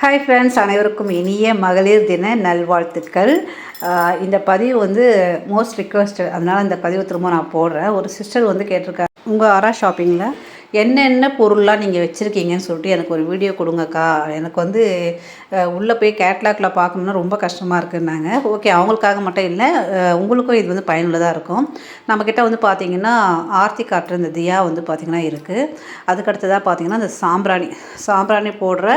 Hi friends அனைவருக்கும் இனிய மகளிர் தின நல்வாழ்த்துக்கள். இந்த பதிவு வந்து மோஸ்ட் ரிக்வஸ்ட் அதனால் இந்த பதிவு திரும்ப நான் போடுறேன். ஒரு சிஸ்டர் வந்து கேட்டிருக்காங்க உங்கள் ஆரா ஷாப்பிங்கில் என்னென்ன பொருள்லாம் நீங்கள் வச்சுருக்கீங்கன்னு சொல்லிட்டு எனக்கு ஒரு வீடியோ கொடுங்கக்கா. எனக்கு வந்து உள்ளே போய் கேட்லாக்ல பார்க்கணுன்னா ரொம்ப கஷ்டமாக இருக்குன்னாங்க. ஓகே அவங்களுக்காக மட்டும் இல்லை உங்களுக்கும் இது வந்து பயனுள்ளதாக இருக்கும். நம்மக்கிட்ட வந்து பார்த்திங்கன்னா ஆர்த்தி காட்டுற இந்த தியா வந்து பார்த்திங்கன்னா இருக்குது அதுக்கடுத்ததாக பார்த்திங்கன்னா இந்த சாம்பிராணி. சாம்பிராணி போடுற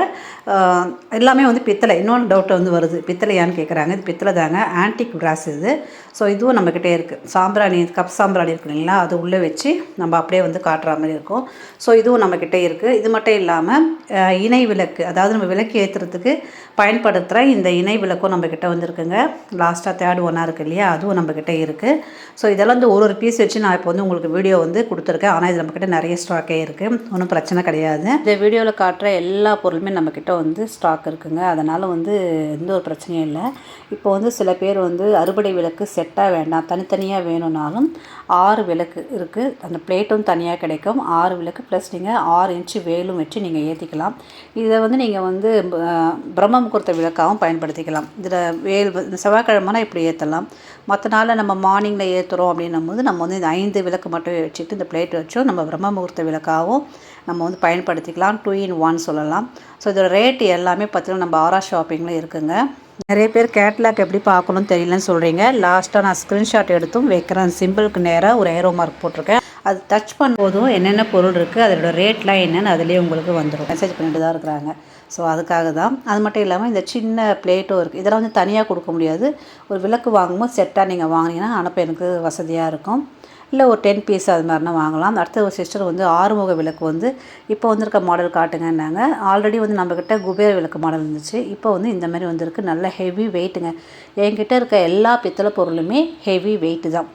எல்லாமே வந்து பித்தளை. இன்னொன்று டவுட் வந்து வருது. பித்தளையான்னு கேட்குறாங்க இது பித்தளை தாங்க. ஆன்டிக் கிராஸ் இது. ஸோ இதுவும் நம்மக்கிட்டே இருக்குது சாம்பிராணி கப் சாம்பிராணி இருக்கு இல்லைங்களா? அது உள்ளே வச்சு நம்ம அப்படியே வந்து காட்டுற மாதிரி இருக்கும். ஸோ இதுவும் நம்மக்கிட்டே இருக்குது இது மட்டும் இல்லாமல் இணை விளக்கு அதாவது நம்ம விளக்கு ஏற்றுறதுக்கு பயன்படுத்துகிற இந்த இணை விளக்கும் நம்மக்கிட்ட வந்துருக்குங்க. லாஸ்ட்டாக தேர்ட் ஒன்னாக இருக்குது இல்லையா? அதுவும் நம்மக்கிட்ட இருக்குது ஸோ இதெல்லாம் வந்து ஒரு ஒரு பீஸ் வச்சு நான் இப்போ வந்து உங்களுக்கு வீடியோ வந்து கொடுத்துருக்கேன். ஆனால் இது நம்மக்கிட்ட நிறைய ஸ்டாக்கே இருக்குது ஒன்றும் பிரச்சனை கிடையாது. இந்த வீடியோவில் காட்டுற எல்லா பொருளுமே நம்மக்கிட்ட வந்து ஸ்டாக் இருக்குங்க. அதனால் வந்து எந்த ஒரு பிரச்சனையும் இல்லை. இப்போ வந்து சில பேர் வந்து அறுபடை விளக்கு செட்டாக வேண்டாம். தனித்தனியாக வேணும்னாலும் ஆறு விளக்கு இருக்குது அந்த பிளேட்டும் தனியாக கிடைக்கும். ஆறு விளக்கு ப்ளஸ் நீங்கள் ஆறு இன்ச்சு வேலும் வச்சு நீங்கள் ஏற்றிக்கலாம் இதை வந்து நீங்கள் வந்து பிரம்ம முகூர்த்த விளக்காகவும் பயன்படுத்திக்கலாம். இதில் வேல் இந்த செவ்வாய்க்கிழமைனா இப்படி ஏற்றலாம் மற்ற நாளில் நம்ம மார்னிங்கில் ஏற்றுறோம் அப்படின்னும் போது நம்ம வந்து இந்த ஐந்து விளக்கு மட்டும் வச்சுட்டு இந்த பிளேட் வச்சோம். நம்ம பிரம்ம முகூர்த்த விளக்காகவும் நம்ம வந்து பயன்படுத்திக்கலாம். டூ இன் ஒன் சொல்லலாம். ஸோ இதோட ரேட் எல்லாமே பார்த்தீங்கன்னா நம்ம ஆரா ஷாப்பிங்கில் இருக்குங்க. நிறைய பேர் கேட்லாக் எப்படி பார்க்கணும்னு தெரியலன்னு சொல்கிறீங்க லாஸ்ட்டாக நான் ஸ்க்ரீன்ஷாட் எடுத்தும் வைக்கிறேன். சிம்பிளுக்கு நேராக ஒரு ஏரோ மார்க் போட்டிருக்கேன். அது டச் பண்ணும்போதும் என்னென்ன பொருள் இருக்குது அதோடய ரேட்லாம் என்னென்னு அதுலேயே உங்களுக்கு வந்துடும் மெசேஜ் பண்ணிட்டு தான் இருக்கிறாங்க. ஸோ அதுக்காக தான் அது மட்டும் இல்லாமல் இந்த சின்ன பிளேட்டும் இருக்குது இதெல்லாம் வந்து தனியாக கொடுக்க முடியாது. ஒரு விளக்கு வாங்கும்போது செட்டாக நீங்கள் வாங்கினீங்கன்னா அனுப்ப எனக்கு வசதியாக இருக்கும். இல்லை ஒரு டென் பீஸ் அது மாதிரினா வாங்கலாம். அடுத்த ஒரு சிஸ்டர் வந்து ஆறுமுக விளக்கு வந்து இப்போ வந்திருக்க மாடல் காட்டுங்கன்னாங்க. ஆல்ரெடி வந்து நம்மக்கிட்ட குபேர விளக்கு மாடல் இருந்துச்சு. இப்போ வந்து இந்த மாதிரி வந்திருக்கு. நல்ல ஹெவி வெயிட்டுங்க என்கிட்ட இருக்க எல்லா பித்தளை பொருளுமே ஹெவி வெயிட்டு தான்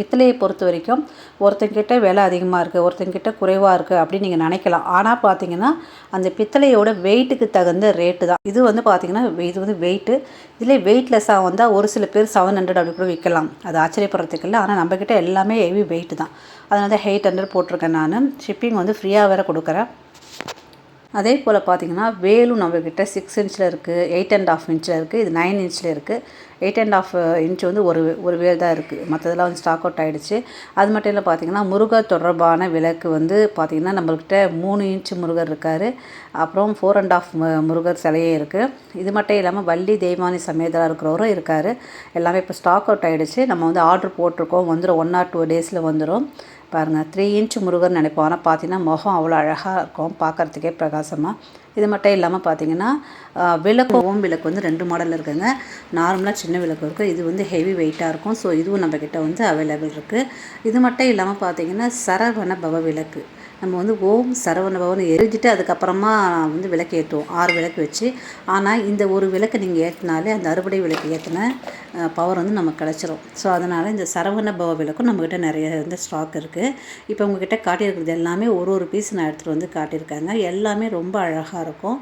பித்தளையை பொறுத்த வரைக்கும் ஒருத்தங்கிட்ட விலை அதிகமாக இருக்குது ஒருத்தங்கிட்ட குறைவாக இருக்குது அப்படின்னு நீங்கள் நினைக்கலாம். ஆனால் பார்த்தீங்கன்னா அந்த பித்தளையோட வெயிட்டுக்கு தகுந்த ரேட்டு தான். இது வந்து பார்த்திங்கன்னா இது வந்து வெயிட்டு இதில் வெயிட்லெஸ்ஸாக வந்தால் ஒரு சில பேர் செவன் ஹண்ட்ரட் அப்படி கூட விற்கலாம் அது ஆச்சரியப்படுறதுக்கு இல்லை. ஆனால் நம்மக்கிட்ட எல்லாமே ஹெவி வெயிட்டு தான். அதனால தான் எயிட் ஹண்ட்ரட் போட்டிருக்கேன் நான். ஷிப்பிங் வந்து ஃப்ரீயாக வேறு கொடுக்குறேன். அதே போல் பார்த்தீங்கன்னா வேலும் நம்மக்கிட்ட சிக்ஸ் இன்ச்சில் இருக்குது எயிட் அண்ட் ஆஃப் இன்ச்சில் இருக்குது இது நைன் இன்ச்சில் இருக்குது எயிட் அண்ட் ஆஃப் இன்ச் வந்து ஒரு ஒரு வேல் தான் இருக்குது மற்றதெல்லாம் வந்து ஸ்டாக் அவுட் ஆகிடுச்சு அது மட்டும் இல்லை பார்த்திங்கன்னா முருகர் தொடர்பான விளக்கு வந்து பார்த்திங்கன்னா நம்மள்கிட்ட மூணு இன்ச் முருகர் இருக்கார். அப்புறம் ஃபோர் அண்ட் ஆஃப் முருகர் சிலையே இருக்குது இது மட்டும் இல்லாமல் வள்ளி தெய்வானி சமேதராக இருக்கிறவரும் இருக்கார். எல்லாமே இப்போ ஸ்டாக் அவுட் ஆகிடுச்சு நம்ம வந்து ஆர்டர் போட்டிருக்கோம். வந்துடும் ஒன் ஆர் டூ டேஸில் வந்துடும் பாருங்கள் த்ரீ இன்ச் முருகர் நினைப்போம். ஆனால் பார்த்தீங்கன்னா முகம் அவ்வளோ அழகாக இருக்கும். பார்க்குறதுக்கே பிரகாசமாக இது மட்டும் இல்லாமல் பார்த்தீங்கன்னா விளக்கு ஓம் விளக்கு வந்து ரெண்டு மாடல் இருக்குங்க. நார்மலாக சின்ன விளக்கு இருக்குது இது வந்து ஹெவி வெயிட்டாக இருக்கும். ஸோ இதுவும் நம்மக்கிட்ட வந்து அவைலபிள் இருக்குது இது மட்டும் இல்லாமல் பார்த்தீங்கன்னா சரவண பவ விளக்கு. நம்ம வந்து ஓம் சரவண பவன் எரிஞ்சிட்டு அதுக்கப்புறமா வந்து விளக்கு ஏற்றுவோம் ஆறு விளக்கு வச்சு. ஆனால் இந்த ஒரு விளக்கு நீங்கள் ஏற்றினாலே அந்த அறுபடை விளக்கு ஏற்றின பவர் வந்து நமக்கு கிடச்சிரும். ஸோ அதனால் இந்த சரவண பவ விளக்கும் நம்மக்கிட்ட நிறைய வந்து ஸ்டாக் இருக்குது இப்போ உங்ககிட்ட காட்டியிருக்கிறது எல்லாமே ஒரு ஒரு பீஸ் நான் எடுத்துகிட்டு வந்து காட்டியிருக்காங்க. எல்லாமே ரொம்ப அழகாக இருக்கும்.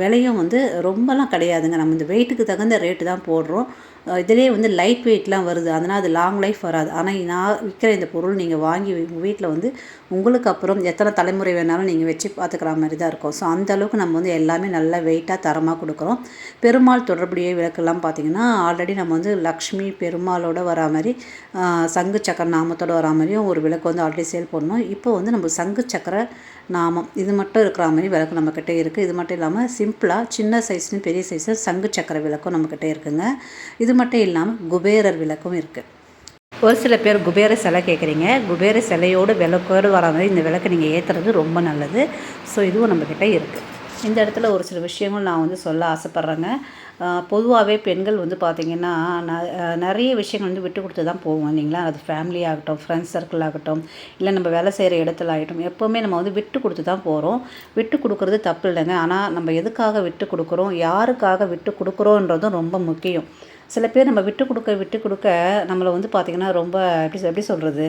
விலையும் வந்து ரொம்பலாம் கிடையாதுங்க. நம்ம இந்த வெயிட்டுக்கு தகுந்த ரேட்டு தான் போடுறோம். இதிலே வந்து லைட் வெயிட்லாம் வருது. அதனால் அது லாங் லைஃப் வராது. ஆனால் நான் விற்கிற இந்த பொருள் நீங்கள் வாங்கி உங்கள் வீட்டில் வந்து உங்களுக்கு அப்புறம் எத்தனை தலைமுறை வேணாலும் நீங்கள் வச்சு பார்த்துக்கிற மாதிரி தான் இருக்கும். ஸோ அந்த அளவுக்கு நம்ம வந்து எல்லாமே நல்ல வெயிட்டாக தரமாக கொடுக்குறோம். பெருமாள் தொடர்புடைய விளக்கெல்லாம் பார்த்தீங்கன்னா ஆல்ரெடி நம்ம வந்து லக்ஷ்மி பெருமாளோட வரா மாதிரி சங்கு சக்கர நாமத்தோட வரா மாதிரியும் ஒரு விளக்கு வந்து ஆல்ரெடி சேல் பண்ணோம் இப்போ வந்து நம்ம சங்கு சக்கர நாமம் இது மட்டும் இருக்கிற மாதிரி விளக்கு நம்மக்கிட்ட இருக்குது இது மட்டும் இல்லாமல் சிம்பிளாக சின்ன சைஸ்லையும் பெரிய சைஸு சங்கு சக்கர விளக்கும் நம்மக்கிட்ட இருக்குங்க. இது மட்டும் இல்லாமல் குபேரர் விளக்கும் இருக்குது ஒரு சில பேர் குபேர சிலை கேட்குறீங்க குபேர சிலையோடு விளக்கோடு வர மாதிரி இந்த விளக்கை நீங்கள் ஏற்றுறது ரொம்ப நல்லது. ஸோ இதுவும் நம்மக்கிட்ட இருக்குது இந்த இடத்துல ஒரு சில விஷயங்கள் நான் வந்து சொல்ல ஆசைப்பட்றேங்க. பொதுவாகவே பெண்கள் வந்து பார்த்திங்கன்னா ந- நிறைய விஷயங்கள் வந்து விட்டு கொடுத்து தான் போவோம் இல்லைங்களா? அது ஃபேமிலி ஆகட்டும் ஃப்ரெண்ட்ஸ் சர்க்கிள் ஆகட்டும் இல்லை நம்ம வேலை செய்கிற இடத்துல ஆகட்டும் எப்போவுமே நம்ம வந்து விட்டு கொடுத்து தான் போகிறோம் விட்டு கொடுக்குறது தப்பு இல்லைங்க. ஆனால் நம்ம எதுக்காக விட்டு கொடுக்குறோம்? யாருக்காக விட்டு கொடுக்குறோன்றதும் ரொம்ப முக்கியம். சில பேர் நம்ம விட்டு கொடுக்க விட்டு கொடுக்க நம்மளை வந்து பார்த்திங்கன்னா ரொம்ப எப்படி எப்படி சொல்கிறது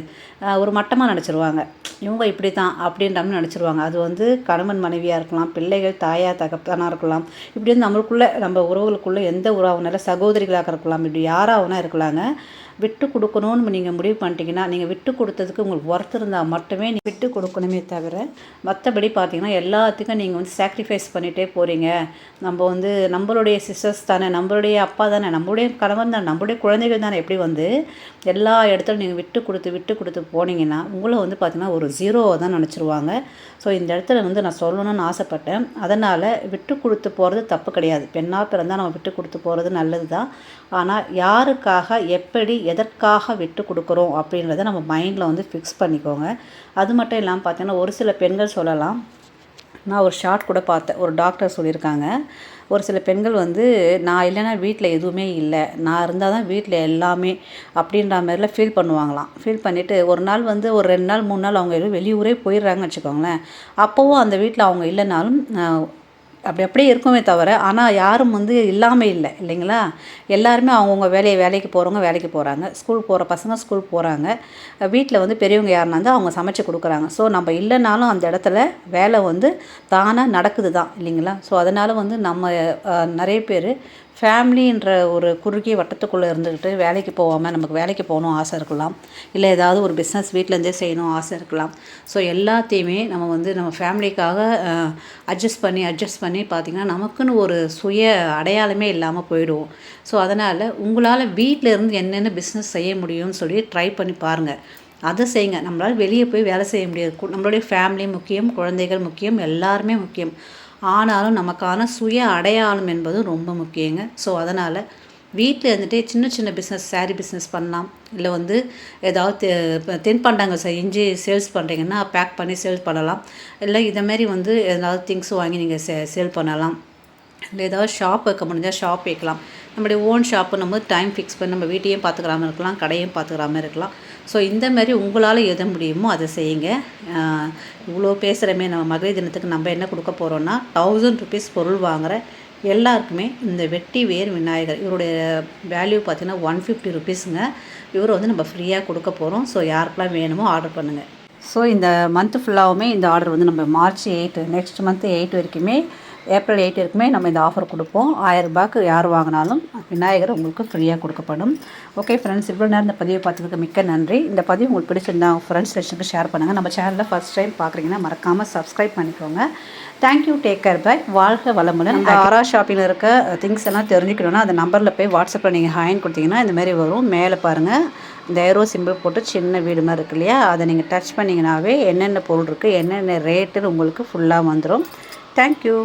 ஒரு மட்டமாக நினச்சிருவாங்க. இவங்க இப்படி தான் அப்படின்ற நினச்சிருவாங்க. அது வந்து கணவன் மனைவியாக இருக்கலாம் பிள்ளைகள் தாயா தகப்பனாக இருக்கலாம். இப்படி வந்து நம்மளுக்குள்ளே நம்ம உறவுகளுக்குள்ளே எந்த உறவுனால சகோதரிகளாக இருக்கலாம். இப்படி யாராவனா இருக்கலாங்க. விட்டு கொடுக்கணும்னு நீங்கள் முடிவு பண்ணிட்டீங்கன்னா நீங்கள் விட்டு கொடுத்ததுக்கு உங்களுக்கு ஒர்த் இருந்தால் மட்டுமே நீ விட்டு கொடுக்கணுமே தவிர மற்றபடி பார்த்தீங்கன்னா எல்லாத்துக்கும் நீங்கள் வந்து சாக்ரிஃபைஸ் பண்ணிகிட்டே போகிறீங்க நம்ம வந்து நம்மளுடைய சிஸ்டர்ஸ் தானே நம்மளுடைய அப்பா தானே நம்மளுடைய கணவன் தானே நம்மளுடைய குழந்தைகள் தானே. எப்படி வந்து எல்லா இடத்துலையும் நீங்கள் விட்டு கொடுத்து விட்டு கொடுத்து போனீங்கன்னா உங்களை வந்து பார்த்திங்கன்னா ஒரு ஜீரோவை தான் நினச்சிருவாங்க. ஸோ இந்த இடத்துல வந்து நான் சொல்லணும்னு ஆசைப்பட்டேன். அதனால் விட்டு கொடுத்து போகிறது தப்பு கிடையாது. பெண்ணாக பிறந்தால் நம்ம விட்டு கொடுத்து போகிறது நல்லது தான் ஆனால் யாருக்காக எப்படி எதற்காக விட்டு கொடுக்குறோம் அப்படின்றத நம்ம மைண்டில் வந்து ஃபிக்ஸ் பண்ணிக்கோங்க. அது மட்டும் இல்லாமல் பார்த்தீங்கன்னா ஒரு சில பெண்கள் சொல்லலாம். நான் ஒரு ஷார்ட் கூட பார்த்தேன். ஒரு டாக்டர் சொல்லியிருக்காங்க. ஒரு சில பெண்கள் வந்து நான் இல்லைன்னா வீட்டில் எதுவுமே இல்லை. நான் இருந்தால் தான் வீட்டில் எல்லாமே அப்படின்ற மாதிரிலாம் ஃபீல் பண்ணுவாங்களாம். ஃபீல் பண்ணிவிட்டு ஒரு நாள் வந்து ஒரு ரெண்டு நாள் மூணு நாள் அவங்க எதுவும் வெளியூரே போயிடுறாங்கன்னு வச்சுக்கோங்களேன். அப்போவும் அந்த வீட்டில் அவங்க இல்லைனாலும் அப்படி அப்படியே இருக்குமே தவிர ஆனால் யாரும் வந்து இல்லாமல் இல்லை இல்லைங்களா? எல்லாருமே அவங்கவுங்க வேலையை வேலைக்கு போகிறவங்க வேலைக்கு போகிறாங்க ஸ்கூல் போகிற பசங்க ஸ்கூல் போகிறாங்க வீட்டில் வந்து பெரியவங்க யாருனா வந்து அவங்க சமைச்சு கொடுக்குறாங்க. ஸோ நம்ம இல்லைனாலும் அந்த இடத்துல வேலை வந்து தானாக நடக்குது தான் இல்லைங்களா? ஸோ அதனால் வந்து நம்ம நிறைய பேர் ஃபேமிலின்ற ஒரு குறுகிய வட்டத்துக்குள்ளே இருந்துக்கிட்டு வேலைக்கு போகாமல் நமக்கு வேலைக்கு போகணும் ஆசை இருக்கலாம். இல்லை ஏதாவது ஒரு பிஸ்னஸ் வீட்டிலேருந்தே செய்யணும் ஆசை இருக்கலாம். ஸோ எல்லாத்தையுமே நம்ம வந்து நம்ம ஃபேமிலிக்காக அட்ஜஸ்ட் பண்ணி அட்ஜஸ்ட் பண்ணி பார்த்திங்கன்னா நமக்குன்னு ஒரு சுய அடையாளமே இல்லாமல் போயிடுவோம். ஸோ அதனால் உங்களால் வீட்டில் இருந்து என்னென்ன பிஸ்னஸ் செய்ய முடியும்னு சொல்லி ட்ரை பண்ணி பாருங்கள் அதை செய்யுங்க. நம்மளால் வெளியே போய் வேலை செய்ய முடியாது. நம்மளுடைய ஃபேமிலி முக்கியம் குழந்தைகள் முக்கியம் எல்லாருமே முக்கியம். ஆனாலும் நமக்கான சுய அடையாளம் என்பதும் ரொம்ப முக்கியங்க. ஸோ அதனால் வீட்டில் இருந்துகிட்டே சின்ன சின்ன பிஸ்னஸ் சாரீ பிஸ்னஸ் பண்ணலாம். இல்லை வந்து ஏதாவது தென்பண்டாங்க செஞ்சு சேல்ஸ் பண்ணுறீங்கன்னா பேக் பண்ணி சேல்ஸ் பண்ணலாம். இல்லை இதை மாரி வந்து ஏதாவது திங்ஸ் வாங்கி நீங்கள் சே சேல் பண்ணலாம். இல்லை ஏதாவது ஷாப் வைக்க முடிஞ்சால் ஷாப் வைக்கலாம் நம்முடைய ஓன் ஷாப்பு நம்ம டைம் ஃபிக்ஸ் பண்ணி நம்ம வீட்டையும் பார்த்துக்கிறாம இருக்கலாம் கடையும் பார்த்துக்கிறாம இருக்கலாம். ஸோ இந்த மாதிரி உங்களால் எது முடியுமோ அதை செய்யுங்க. இவ்வளோ பேசுகிறமே நம்ம மகளிர் தினத்துக்கு நம்ம என்ன கொடுக்க போகிறோன்னா தௌசண்ட் ருபீஸ் பொருள் வாங்குகிற எல்லாருக்குமே இந்த வெட்டி வேர் விநாயகர் இவருடைய வேல்யூ பார்த்தீங்கன்னா ஒன் ஃபிஃப்டி ருபீஸுங்க இவர் வந்து நம்ம ஃப்ரீயாக கொடுக்க போகிறோம் ஸோ யாருக்கெல்லாம் வேணுமோ ஆர்டர் பண்ணுங்கள் ஸோ இந்த மந்த்து ஃபுல்லாகவுமே இந்த ஆர்டர் வந்து நம்ம March eight next month eight வரைக்குமே ஏப்ரல் எயிட் வரைக்குமே நம்ம இந்த ஆஃபர் கொடுப்போம். ரூபாய்க்கு யார் வாங்கினாலும் விநாயகர் உங்களுக்கு ஃப்ரீயாக கொடுக்கப்படும். ஓகே ஃப்ரெண்ட்ஸ் இவ்வளோ நேரம் இந்த பதிவை பார்த்ததுக்கு மிக்க நன்றி. இந்த பதிவு உங்களுக்கு பிடிச்சிருந்தா ஃப்ரெண்ட்ஸ் லட்சத்துக்கு ஷேர் பண்ணுங்கள் நம்ம சேனலில் ஃபஸ்ட் டைம் பார்க்குறீங்கன்னா மறக்காமல் சப்ஸ்கிரைப் பண்ணிக்கோங்க. தேங்க்யூ டேக் கேர் பை வாழ்க வளமுடன். இந்த ஆரா ஷாப்பிங்கில் இருக்க திங்ஸ் எல்லாம் தெரிஞ்சுக்கணுன்னா அந்த நம்பரில் போய் வாட்ஸ்அப்பில் நீங்கள் ஹாயின் கொடுத்தீங்கன்னா இந்த மாதிரி வரும். மேலே பாருங்கள் இந்த ஏரோ சிம்பிள் போட்டு சின்ன வீடு மாதிரி இருக்கு இல்லையா? அதை நீங்கள் டச் பண்ணிங்கனாவே என்னென்ன பொருள் இருக்குது என்னென்ன ரேட்டுன்னு உங்களுக்கு ஃபுல்லாக வந்துடும் தேங்க்யூ